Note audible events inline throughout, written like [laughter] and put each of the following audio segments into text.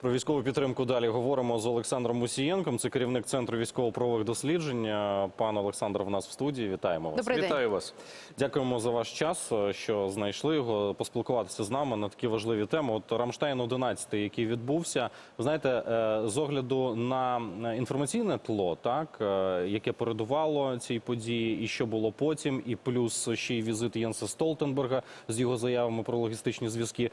Про військову підтримку далі говоримо з Олександром Мусієнком. Це керівник центру військово-правових досліджень. Пан Олександр в нас в студії. Вітаємо вас. Добрий день. Вітаю вас. Дякуємо за ваш час, е, що знайшли його поспілкуватися з нами на такі важливі теми. От Рамштайн 11, який відбувся. Ви знаєте, е, з огляду на інформаційне тло, так е, яке передувало цій події, і що було потім, і плюс ще й візит Єнса Столтенберга з його заявами про логістичні зв'язки.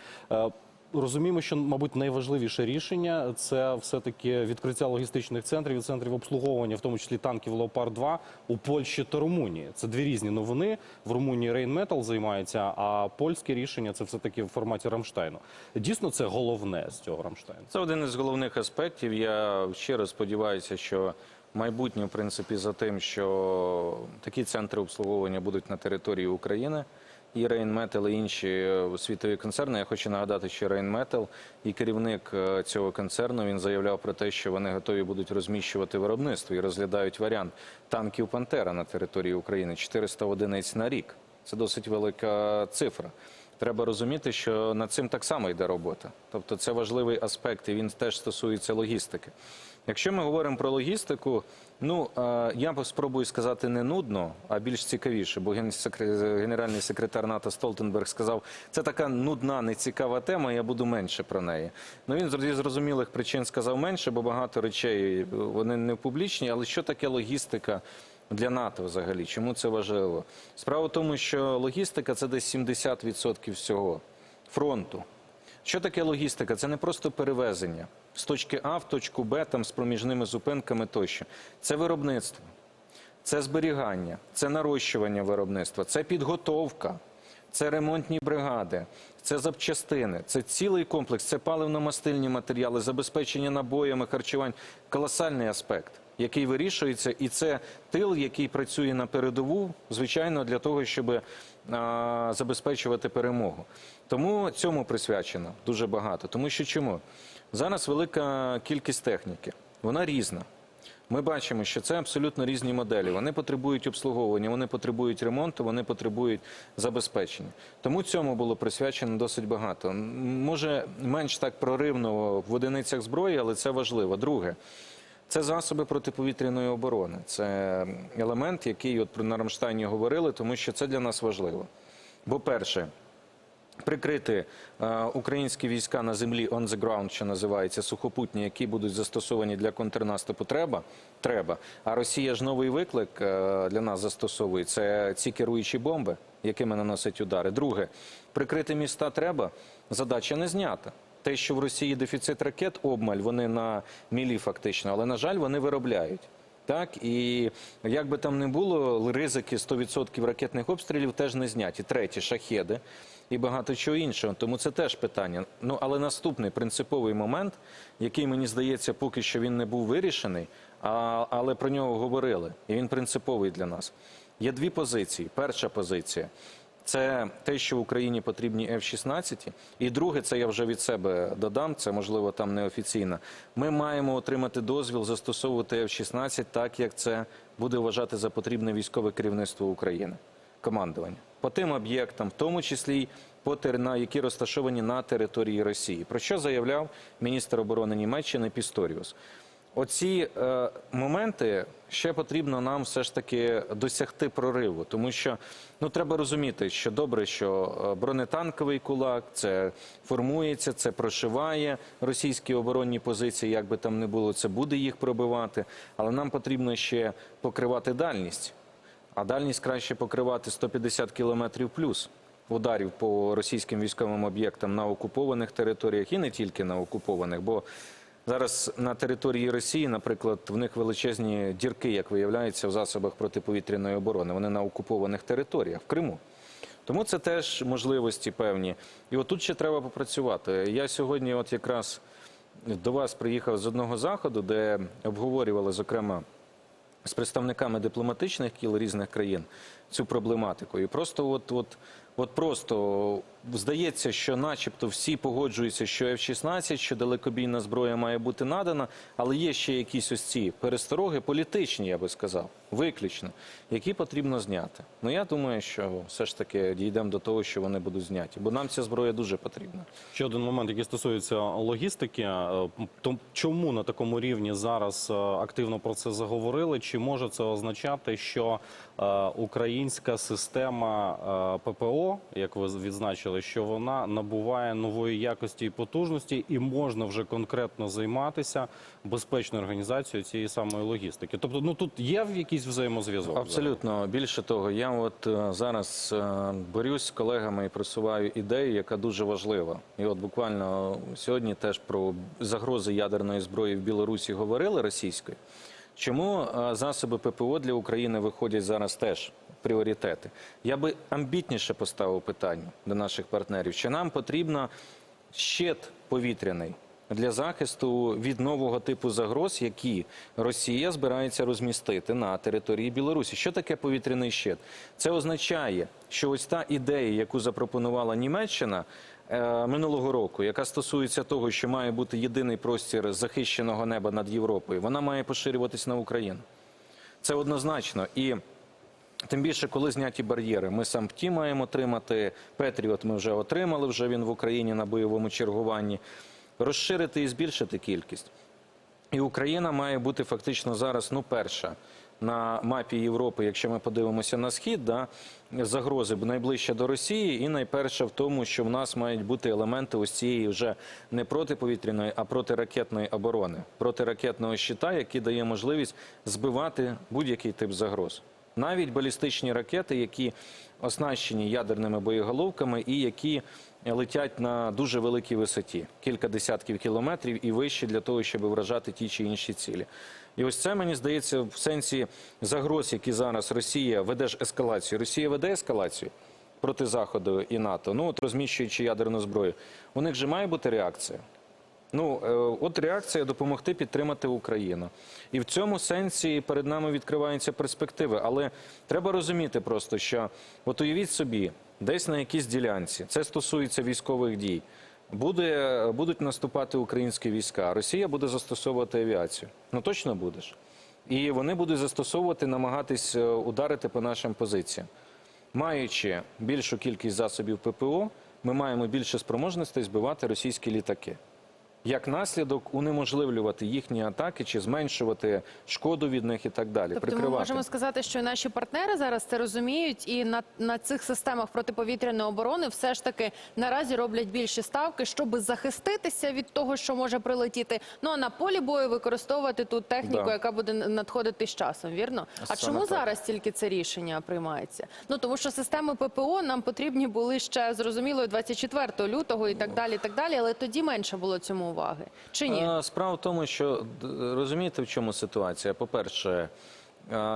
Розуміємо, що, мабуть, найважливіше рішення це все-таки відкриття логістичних центрів і центрів обслуговування, в тому числі танків Леопард 2 у Польщі та Румунії. Це дві різні новини. В Румунії Рейнметал займається, а польське рішення це все-таки в форматі Рамштайну. Дійсно, це головне з цього Рамштайну. Це один із головних аспектів. Я щиро сподіваюся, що майбутнє, в принципі, за тим, що такі центри обслуговування будуть на території України. І Рейнметал, і інші е, світові концерни. Я хочу нагадати, що Рейнметал і керівник е, цього концерну він заявляв про те, що вони готові будуть розміщувати виробництво і розглядають варіант танків Пантера на території України 400 одиниць на рік. Це досить велика цифра. Треба розуміти, що над цим так само йде робота. Тобто це важливий аспект, і він теж стосується логістики. Якщо ми говоримо про логістику, ну я спробую сказати не нудно, а більш цікавіше, бо генеральний секретар НАТО Столтенберг сказав, це така нудна, нецікава тема. Я буду менше про неї. Ну він зі зрозумілих причин сказав менше, бо багато речей вони не публічні. Але що таке логістика? Для НАТО взагалі, чому це важливо? Справа в тому, що логістика це десь 70% всього фронту. Що таке логістика? Це не просто перевезення з точки А в точку Б там з проміжними зупинками тощо. Це виробництво, це зберігання, це нарощування виробництва, це підготовка, це ремонтні бригади, це запчастини, це цілий комплекс, це паливно-мастильні матеріали, забезпечення набоями, харчувань. Колосальний аспект, який вирішується, і це тил, який працює на передову, звичайно, для того, щоб а, забезпечувати перемогу. Тому цьому присвячено дуже багато. Тому що чому? Зараз велика кількість техніки, вона різна. Ми бачимо, що це абсолютно різні моделі. Вони потребують обслуговування, вони потребують ремонту, вони потребують забезпечення. Тому цьому було присвячено досить багато. Може, менш так проривно в одиницях зброї, але це важливо. Друге, це засоби протиповітряної оборони. Це елемент, який от про на Рамштайні говорили, тому що це для нас важливо. Бо перше. Прикрити е, українські війська на землі on the ground, що називається сухопутні, які будуть застосовані для контрнаступу, треба. Треба. А Росія ж новий виклик е, для нас застосовує. Це ці керуючі бомби, якими наносять удари. Друге, прикрити міста треба. Задача не знята. Те, що в Росії дефіцит ракет, обмаль, вони на мілі фактично, але на жаль, вони виробляють. Так і як би там не було, ризики 100% ракетних обстрілів теж не зняті. Третє шахеди і багато чого іншого. Тому це теж питання. Ну але наступний принциповий момент, який мені здається, поки що він не був вирішений, а, але про нього говорили, і він принциповий для нас. Є дві позиції. Перша позиція. Це те, що в Україні потрібні F-16. І друге, це я вже від себе додам, це можливо там неофіційно. Ми маємо отримати дозвіл застосовувати F-16 так, як це буде вважати за потрібне військове керівництво України, командування. По тим об'єктам, в тому числі по тер- на які розташовані на території Росії. Про що заявляв міністр оборони Німеччини Пісторіус. Оці е, моменти ще потрібно нам все ж таки досягти прориву, тому що ну треба розуміти, що добре, що е, бронетанковий кулак це формується, це прошиває російські оборонні позиції, як би там не було, це буде їх пробивати, але нам потрібно ще покривати дальність. А дальність краще покривати 150 кілометрів плюс ударів по російським військовим об'єктам на окупованих територіях і не тільки на окупованих, бо зараз на території Росії, наприклад, в них величезні дірки, як виявляється, в засобах протиповітряної оборони. Вони на окупованих територіях в Криму. Тому це теж можливості певні. І отут ще треба попрацювати. Я сьогодні, от якраз до вас приїхав з одного заходу, де обговорювали, зокрема, з представниками дипломатичних кіл різних країн цю проблематику. І просто от, от, от просто здається, що начебто всі погоджуються, що F-16, що далекобійна зброя має бути надана, але є ще якісь ось ці перестороги, політичні, я би сказав, виключно, які потрібно зняти. Ну я думаю, що все ж таки дійдемо до того, що вони будуть зняті, бо нам ця зброя дуже потрібна. Ще один момент, який стосується логістики. Е, То чому на такому рівні зараз е, активно про це заговорили? Чи може це означати, що е, українська система ППО, як ви відзначили, що вона набуває нової якості і потужності, і можна вже конкретно займатися безпечною організацією цієї самої логістики? Тобто, ну тут є якийсь взаємозв'язок? Абсолютно більше того, я от е, зараз е, борюсь з колегами і просуваю ідею, яка дуже важлива. І от буквально сьогодні теж про загрози ядерної зброї в Білорусі говорили російською. Чому е, засоби ППО для України виходять зараз теж пріоритети? Я би амбітніше поставив питання до наших партнерів. Чи нам потрібно щит повітряний для захисту від нового типу загроз, які Росія збирається розмістити на території Білорусі. Що таке повітряний щит? Це означає, що ось та ідея, яку запропонувала Німеччина. е, Минулого року, яка стосується того, що має бути єдиний простір захищеного неба над Європою, вона має поширюватись на Україну. Це однозначно. І Тим більше, коли зняті бар'єри, ми сам ті маємо отримати. Петріот ми вже отримали, вже він в Україні на бойовому чергуванні. Розширити і збільшити кількість. І Україна має бути фактично зараз, ну, перша на мапі Європи, якщо ми подивимося на схід, да, загрози найближче до Росії, і найперше в тому, що в нас мають бути елементи ось цієї вже не протиповітряної, а протиракетної оборони, протиракетного щита, який дає можливість збивати будь-який тип загроз. Навіть балістичні ракети, які оснащені ядерними боєголовками і які летять на дуже великій висоті, кілька десятків кілометрів і вище для того, щоб вражати ті чи інші цілі. І ось це мені здається в сенсі загроз, які зараз Росія веде ж ескалацію. Росія веде ескалацію проти Заходу і НАТО. Ну от розміщуючи ядерну зброю, у них же має бути реакція. Ну, е, от реакція допомогти підтримати Україну. І в цьому сенсі перед нами відкриваються перспективи. Але треба розуміти просто, що от уявіть собі, десь на якійсь ділянці, це стосується військових дій, буде, будуть наступати українські війська. Росія буде застосовувати авіацію. Ну точно будеш. І вони будуть застосовувати, намагатись е, ударити по нашим позиціям. Маючи більшу кількість засобів ППО, ми маємо більше спроможностей збивати російські літаки. Як наслідок унеможливлювати їхні атаки чи зменшувати шкоду від них і так далі. Тобто ми можемо сказати, що наші партнери зараз це розуміють, і на, на цих системах протиповітряної оборони все ж таки наразі роблять більші ставки, щоб захиститися від того, що може прилетіти. Ну а на полі бою використовувати ту техніку, Да. яка буде надходити з часом. Вірно? А Саме чому так. зараз тільки це рішення приймається? Ну тому що системи ППО нам потрібні були ще зрозуміло 24 лютого і так далі. і Так далі, але тоді менше було цьому уваги. Чи ні? Справа в тому, що розумієте, в чому ситуація? По-перше,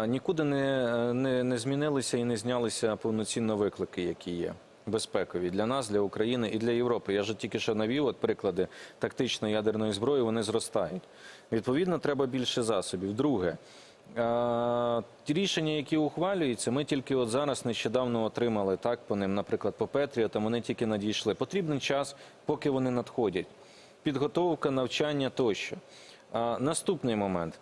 нікуди не, не, не змінилися і не знялися повноцінно виклики, які є. Безпекові для нас, для України і для Європи. Я ж тільки що навів от приклади тактичної ядерної зброї, вони зростають. Відповідно, треба більше засобів. Друге, ті рішення, які ухвалюються, ми тільки от зараз нещодавно отримали так по ним, наприклад, по Петріотам, вони тільки надійшли. Потрібний час, поки вони надходять. Підготовка, навчання тощо. А, наступний момент.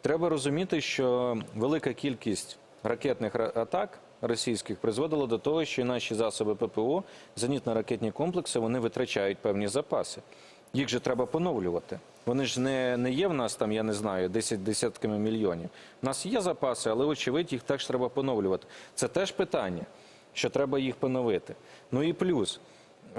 Треба розуміти, що велика кількість ракетних атак російських призводила до того, що наші засоби ППО, зенітно-ракетні комплекси, вони витрачають певні запаси. Їх же треба поновлювати. Вони ж не, не є в нас там, я не знаю, 10 десятками мільйонів. У нас є запаси, але очевидь їх теж треба поновлювати. Це теж питання, що треба їх поновити. Ну і плюс,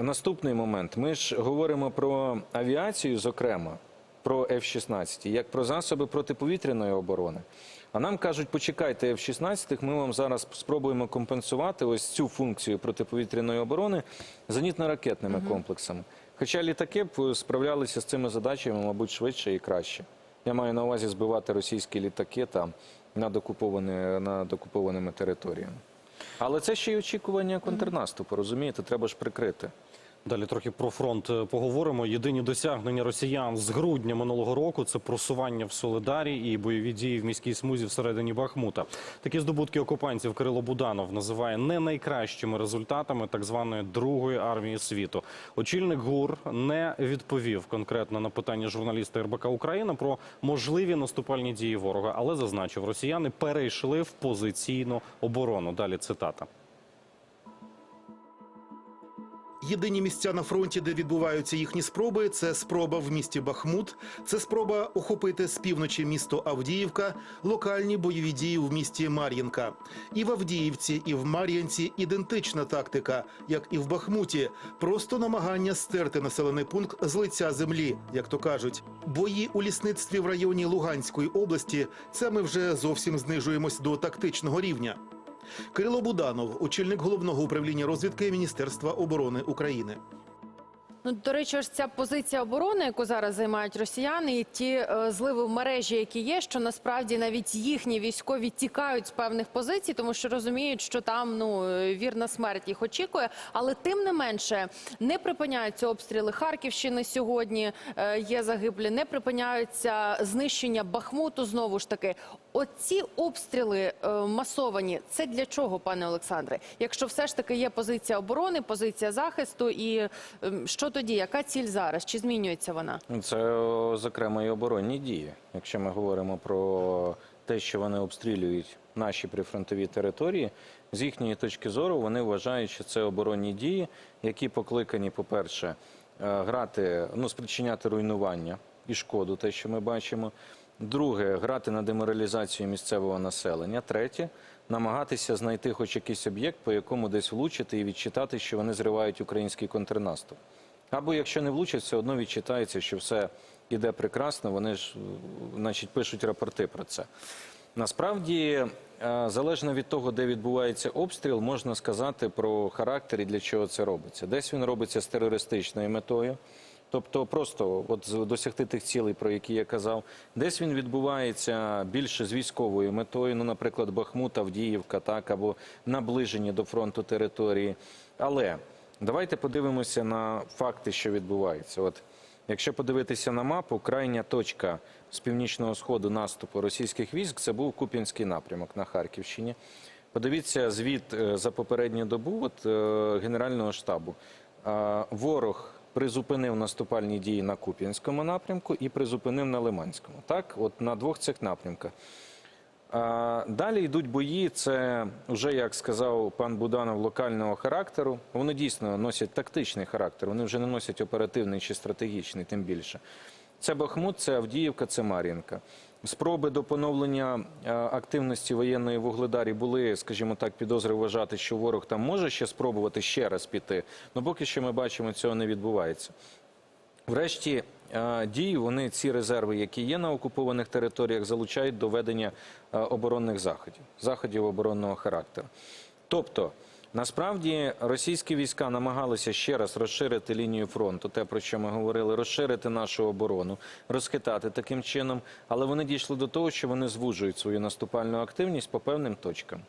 наступний момент. Ми ж говоримо про авіацію, зокрема, про F-16, як про засоби протиповітряної оборони. А нам кажуть, почекайте F-16, ми вам зараз спробуємо компенсувати ось цю функцію протиповітряної оборони зенітно-ракетними комплексами. Хоча літаки б справлялися з цими задачами, мабуть, швидше і краще. Я маю на увазі збивати російські літаки там над, окуповані, над окупованими територіями. Але це ще й очікування контрнаступу, розумієте, треба ж прикрити. Далі трохи про фронт е, поговоримо. Єдині досягнення росіян з грудня минулого року це просування в Солидарі і бойові дії в міській смузі всередині Бахмута. Такі здобутки окупантів Кирило Буданов називає не найкращими результатами так званої другої армії світу. Очільник ГУР не відповів конкретно на питання журналіста РБК Україна про можливі наступальні дії ворога, але зазначив, росіяни перейшли в позиційну оборону. Далі цитата. Єдині місця на фронті, де відбуваються їхні спроби, це спроба в місті Бахмут, це спроба охопити з півночі місто Авдіївка, локальні бойові дії в місті Мар'їнка. І в Авдіївці, і в Мар'їнці ідентична тактика, як і в Бахмуті, просто намагання стерти населений пункт з лиця землі, як то кажуть. Бої у лісництві в районі Луганської області. Це ми вже зовсім знижуємось до тактичного рівня. Кирило Буданов, очільник головного управління розвідки Міністерства оборони України. Ну, до речі, ось ця позиція оборони, яку зараз займають росіяни, і ті е, зливи в мережі, які є, що насправді навіть їхні військові тікають з певних позицій, тому що розуміють, що там ну е, вірна смерть їх очікує. Але тим не менше не припиняються обстріли Харківщини сьогодні. е, є загиблі, не припиняються знищення Бахмуту. Знову ж таки, оці обстріли масовані. Це для чого, пане Олександре? Якщо все ж таки є позиція оборони, позиція захисту, і ем, що тоді? Яка ціль зараз? Чи змінюється вона? Це, зокрема, і оборонні дії. Якщо ми говоримо про те, що вони обстрілюють наші прифронтові території, з їхньої точки зору вони вважають, що це оборонні дії, які покликані, по-перше, е, грати, ну, спричиняти руйнування і шкоду, те, що ми бачимо. Друге, грати на деморалізацію місцевого населення. Третє, намагатися знайти хоч якийсь об'єкт, по якому десь влучити і відчитати, що вони зривають український контрнаступ. Або якщо не влучать, все одно відчитається, що все іде прекрасно. Вони ж, значить, пишуть рапорти про це. Насправді, е, залежно від того, де відбувається обстріл, можна сказати про характер і для чого це робиться. Десь він робиться з терористичною метою. Тобто просто от досягти тих цілей, про які я казав, десь він відбувається більше з військовою метою, ну, наприклад, Бахмут, Авдіївка, так або наближені до фронту території. Але давайте подивимося на факти, що відбуваються. От якщо подивитися на мапу, крайня точка з північного сходу наступу російських військ це був Куп'янський напрямок на Харківщині. Подивіться звіт е, за попередню добу от, е, Генерального штабу. А, Ворог призупинив наступальні дії на Куп'янському напрямку і призупинив на Лиманському. Так, от на двох цих напрямках. Далі йдуть бої. Це вже як сказав пан Буданов, локального характеру. Вони дійсно носять тактичний характер. Вони вже не носять оперативний чи стратегічний, тим більше. Це Бахмут, це Авдіївка, це Мар'їнка. Спроби до поновлення е, активності воєнної в Угледарі були, скажімо так, підозри вважати, що ворог там може ще спробувати ще раз піти. але поки що ми бачимо, цього не відбувається. Врешті дії вони ці резерви, які є на окупованих територіях, залучають до ведення е, оборонних заходів, заходів оборонного характеру. Тобто, насправді російські війська намагалися ще раз розширити лінію фронту, те про що ми говорили, розширити нашу оборону, розхитати таким чином, але вони дійшли до того, що вони звужують свою наступальну активність по певним точкам.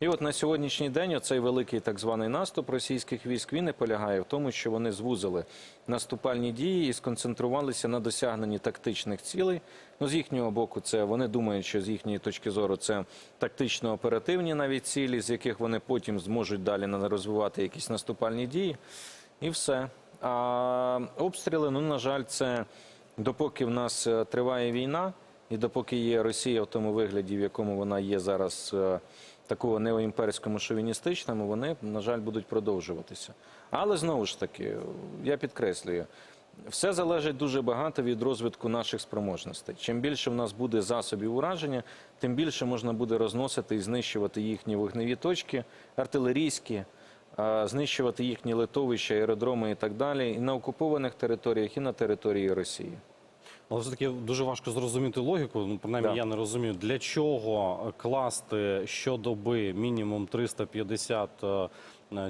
І от на сьогоднішній день оцей великий так званий наступ російських військ він і полягає в тому, що вони звузили наступальні дії і сконцентрувалися на досягненні тактичних цілей. Ну, з їхнього боку, це вони думають, що з їхньої точки зору це тактично-оперативні навіть цілі, з яких вони потім зможуть далі розвивати якісь наступальні дії, і все. А обстріли, ну на жаль, це допоки в нас е, триває війна, і допоки є Росія в тому вигляді, в якому вона є зараз, е, такого неоімперському шовіністичному, вони, на жаль, будуть продовжуватися. Але знову ж таки, я підкреслюю, все залежить дуже багато від розвитку наших спроможностей. Чим більше в нас буде засобів ураження, тим більше можна буде розносити і знищувати їхні вогневі точки, артилерійські, знищувати їхні литовища, аеродроми і так далі, і на окупованих територіях, і на території Росії. Але все таки дуже важко зрозуміти логіку. Ну принаймні, Да. я не розумію, для чого класти щодоби мінімум 350 е,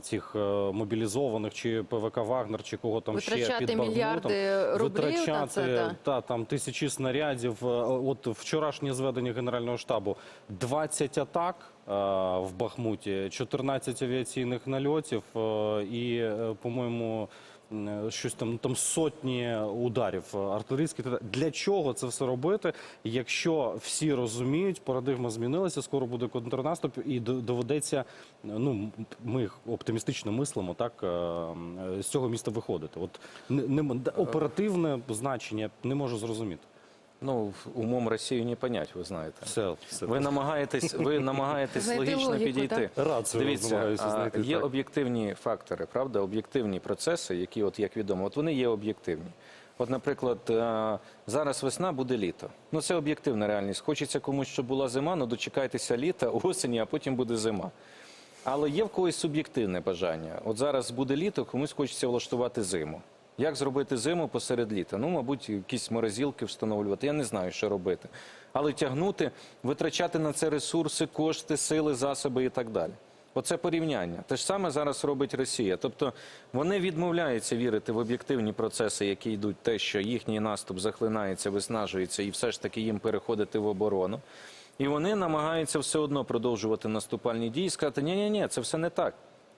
цих е, мобілізованих, чи ПВК Вагнер, чи кого там ще під Бахмутом, мільярди рублів на витрачати це, та. та там тисячі снарядів. Е, От вчорашнє зведення Генерального штабу 20 атак е, в Бахмуті, 14 авіаційних нальотів е, і, е, по-моєму. М, щось там, там сотні ударів е, артилерійських. Для чого це все робити, якщо всі розуміють, парадигма змінилася, скоро буде контрнаступ, і до- доведеться, ну ми оптимістично мислимо, так е, з цього міста виходити. От не, не- оперативне значення не можу зрозуміти. Ну, умом Росію не понять, ви знаєте. Все, все. Ви намагаєтесь, ви [laughs] намагаєтесь логічно логіку, підійти. Рацію Дивіться, а, знайти, є так. об'єктивні фактори, правда, об'єктивні процеси, які, от як відомо, от вони є об'єктивні. От, наприклад, е, зараз весна буде літо. Ну це об'єктивна реальність. Хочеться комусь, щоб була зима, ну дочекайтеся літа, осені, а потім буде зима. Але є в когось суб'єктивне бажання. От зараз буде літо, комусь хочеться влаштувати зиму. Як зробити зиму посеред літа? Ну, мабуть, якісь морозилки встановлювати. Я не знаю, що робити. Але тягнути, витрачати на це ресурси, кошти, сили, засоби і так далі. Оце порівняння. Те ж саме зараз робить Росія. Тобто вони відмовляються вірити в об'єктивні процеси, які йдуть, те, що їхній наступ захлинається, виснажується, і все ж таки їм переходити в оборону. І вони намагаються все одно продовжувати наступальні дії і сказати, ні, ні, ні, це все не так.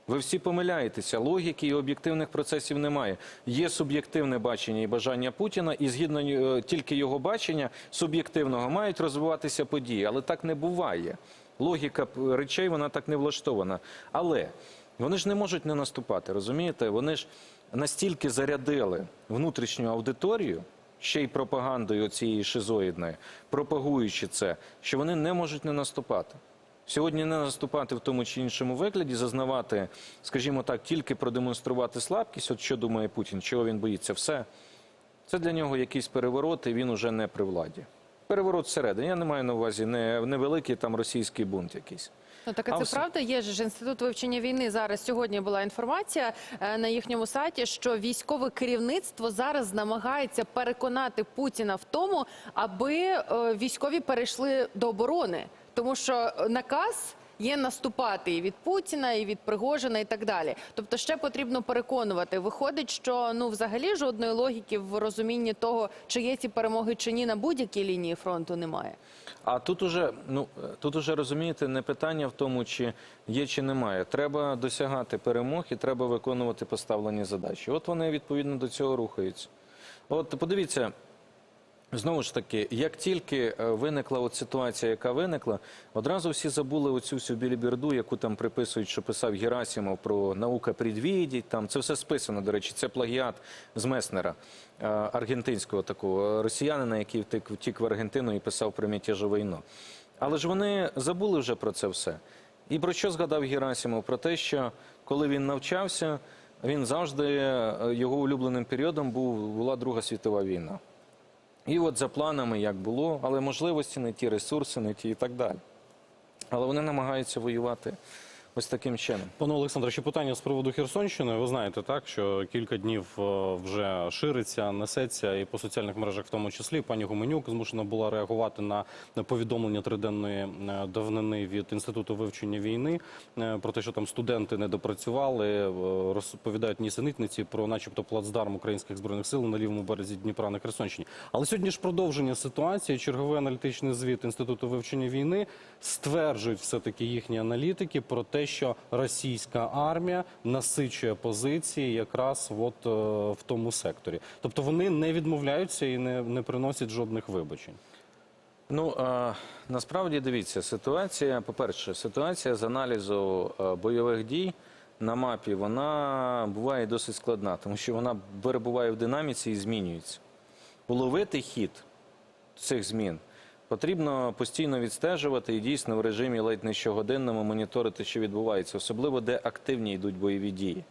Ви всі помиляєтеся, логіки і об'єктивних процесів немає. Є суб'єктивне бачення і бажання Путіна, і згідно е, тільки його бачення суб'єктивного мають розвиватися події, але так не буває. Логіка речей вона так не влаштована. Але вони ж не можуть не наступати, розумієте? Вони ж настільки зарядили внутрішню аудиторію. Ще й пропагандою цієї шизоїдної, пропагуючи це, що вони не можуть не наступати. Сьогодні не наступати в тому чи іншому вигляді, зазнавати, скажімо так, тільки продемонструвати слабкість. От що думає Путін, чого він боїться, все. Це для нього якийсь переворот, і він уже не при владі. Переворот всередині. Я не маю на увазі не невеликий там російський бунт якийсь. Ну так А а це все- правда. Є ж інститут вивчення війни. Зараз сьогодні була інформація е, на їхньому сайті, що військове керівництво зараз намагається переконати Путіна в тому, аби е, військові перейшли до оборони, тому що наказ. Є наступати і від Путіна, і від Пригожина, і так далі. Тобто, ще потрібно переконувати. Виходить, що ну взагалі жодної логіки в розумінні того, чи є ці перемоги чи ні на будь-якій лінії фронту немає. А тут уже, ну тут уже розумієте, не питання в тому, чи є чи немає. Треба досягати перемог і треба виконувати поставлені задачі. От вони відповідно до цього рухаються. От подивіться. Знову ж таки, як тільки е, виникла от ситуація, яка виникла, одразу всі забули оцю всю біліберду, яку там приписують, що писав Герасимов про наука предвідіть. Там це все списано. До речі, це плагіат з Меснера, е, аргентинського такого росіянина, який втік, в Аргентину і писав про мятежу війну. Але ж вони забули вже про це все. І про що згадав Герасимов? Про те, що коли він навчався, він завжди е, його улюбленим періодом був була Друга світова війна. І от за планами як було, але можливості не ті, ресурси не ті і так далі. Але вони намагаються воювати ось таким чином. Пане Олександре, ще питання з приводу Херсонщини. Ви знаєте, так що кілька днів е, вже шириться, несеться і по соціальних мережах, в тому числі пані Гуменюк змушена була реагувати на повідомлення триденної е, давнини від інституту вивчення війни е, про те, що там студенти не допрацювали, розповідають нісенітниці про, начебто, плацдарм українських збройних сил на лівому березі Дніпра на Херсонщині. Але сьогодні ж продовження ситуації. Черговий аналітичний звіт інституту вивчення війни стверджують все таки їхні аналітики про те, що російська армія насичує позиції якраз от е, в тому секторі. Тобто вони не відмовляються і не, не приносять жодних вибачень. Ну а, насправді дивіться, ситуація, по-перше, ситуація з аналізу е, бойових дій на мапі, вона буває досить складна, тому що вона перебуває в динаміці і змінюється. Уловити хід цих змін потрібно постійно відстежувати і дійсно в режимі ледь не щогодинному моніторити, що відбувається, особливо де активні йдуть бойові дії.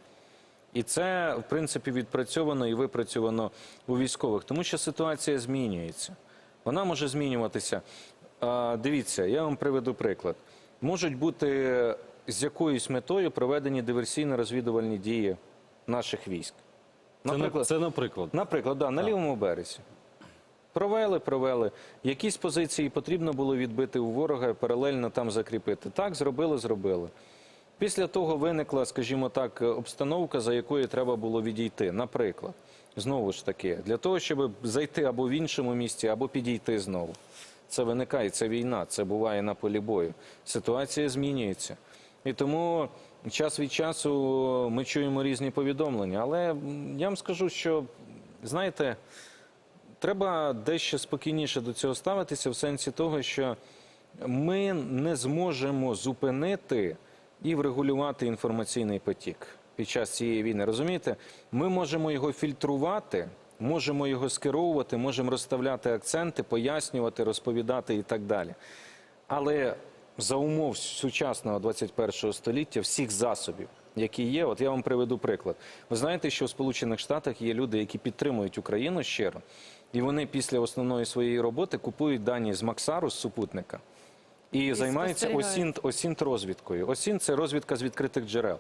І це, в принципі, відпрацьовано і випрацьовано у військових, тому що ситуація змінюється. Вона може змінюватися. А, Дивіться, я вам приведу приклад. Можуть бути з якоюсь метою проведені диверсійно-розвідувальні дії наших військ. Це, це наприклад. Наприклад, да, на лівому березі. Провели, провели. Якісь позиції потрібно було відбити у ворога, паралельно там закріпити. Так, зробили, зробили. Після того виникла, скажімо так, обстановка, за якою треба було відійти. Наприклад, знову ж таки, для того, щоб зайти або в іншому місці, або підійти знову. Це виникає, це війна, це буває на полі бою. Ситуація змінюється. І тому час від часу ми чуємо різні повідомлення. Але я вам скажу, що знаєте, треба дещо спокійніше до цього ставитися в сенсі того, що ми не зможемо зупинити і врегулювати інформаційний потік під час цієї війни. Розумієте, ми можемо його фільтрувати, можемо його скеровувати, можемо розставляти акценти, пояснювати, розповідати і так далі. Але за умов сучасного 21 століття всіх засобів, які є, от я вам приведу приклад. Ви знаєте, що в Сполучених Штатах є люди, які підтримують Україну щиро, і вони після основної своєї роботи купують дані з Максару, з супутника, і, займаються осінт, осінт розвідкою. Осінт це розвідка з відкритих джерел.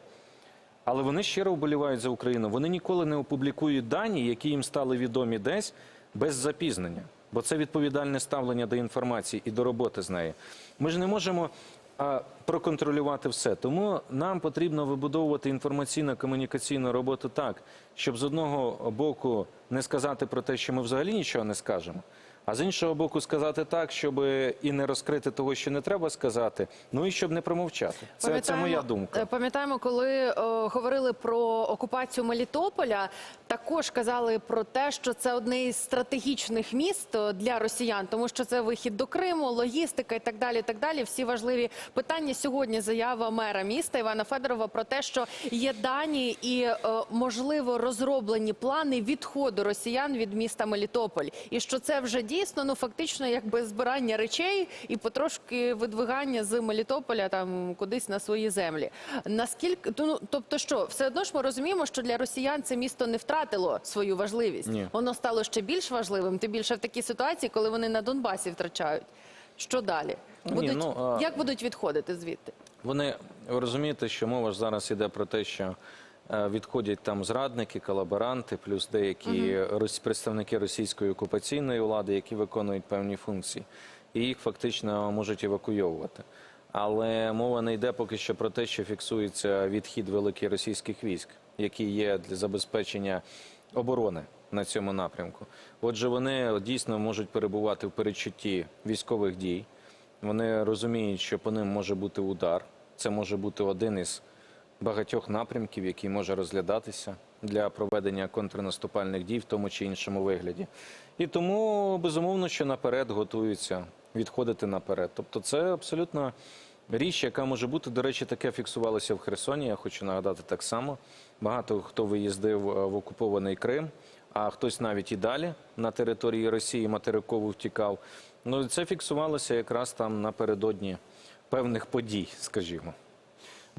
Але вони щиро вболівають за Україну. Вони ніколи не опублікують дані, які їм стали відомі десь без запізнення. Бо це відповідальне ставлення до інформації і до роботи з нею. Ми ж не можемо а, проконтролювати все. Тому нам потрібно вибудовувати інформаційно-комунікаційну роботу так, щоб з одного боку не сказати про те, що ми взагалі нічого не скажемо. А з іншого боку, сказати так, щоб і не розкрити того, що не треба сказати, ну і щоб не промовчати. Це, це моя думка. е, Пам'ятаємо, коли е, говорили про окупацію Мелітополя, також казали про те, що це одне із стратегічних міст е, для росіян, тому що це вихід до Криму, логістика і так далі. І так далі. Всі важливі питання. Сьогодні заява мера міста Івана Федорова про те, що є дані і е, можливо розроблені плани відходу росіян від міста Мелітополь, і що це вже дійсно ну фактично якби збирання речей і потрошки видвигання з Мелітополя там кудись на свої землі. Наскільки ну тобто, що все одно ж ми розуміємо, що для росіян це місто не втратило свою важливість. Ні. Воно стало ще більш важливим. Тим більше в такій ситуації, коли вони на Донбасі втрачають. Що далі? Ну, ні, Будуть ну, а- як будуть відходити звідти? Вони ви розумієте, що мова ж зараз іде про те, що відходять там зрадники, колаборанти, плюс деякі рос- представники російської окупаційної влади, які виконують певні функції, і їх фактично можуть евакуйовувати. Але мова не йде поки що про те, що фіксується відхід великих російських військ, які є для забезпечення оборони на цьому напрямку. Отже, вони дійсно можуть перебувати в передчутті військових дій. Вони розуміють, що по ним може бути удар. Це може бути один із багатьох напрямків, який може розглядатися для проведення контрнаступальних дій в тому чи іншому вигляді. І тому безумовно, що наперед готуються відходити наперед. Тобто, це абсолютно річ, яка може бути. До речі, таке фіксувалося в Херсоні. Я хочу нагадати так само. Багато хто виїздив е, в окупований Крим, а хтось навіть і далі на території Росії материкову втікав. Ну це фіксувалося якраз там напередодні певних подій, скажімо.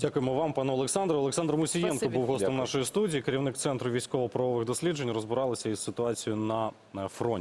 Дякуємо вам, пане Олександре. Олександр Мусієнко Спасибі. був гостем Дякую. нашої студії, керівник центру військово-правових досліджень. Розбиралися із ситуацією на фронті.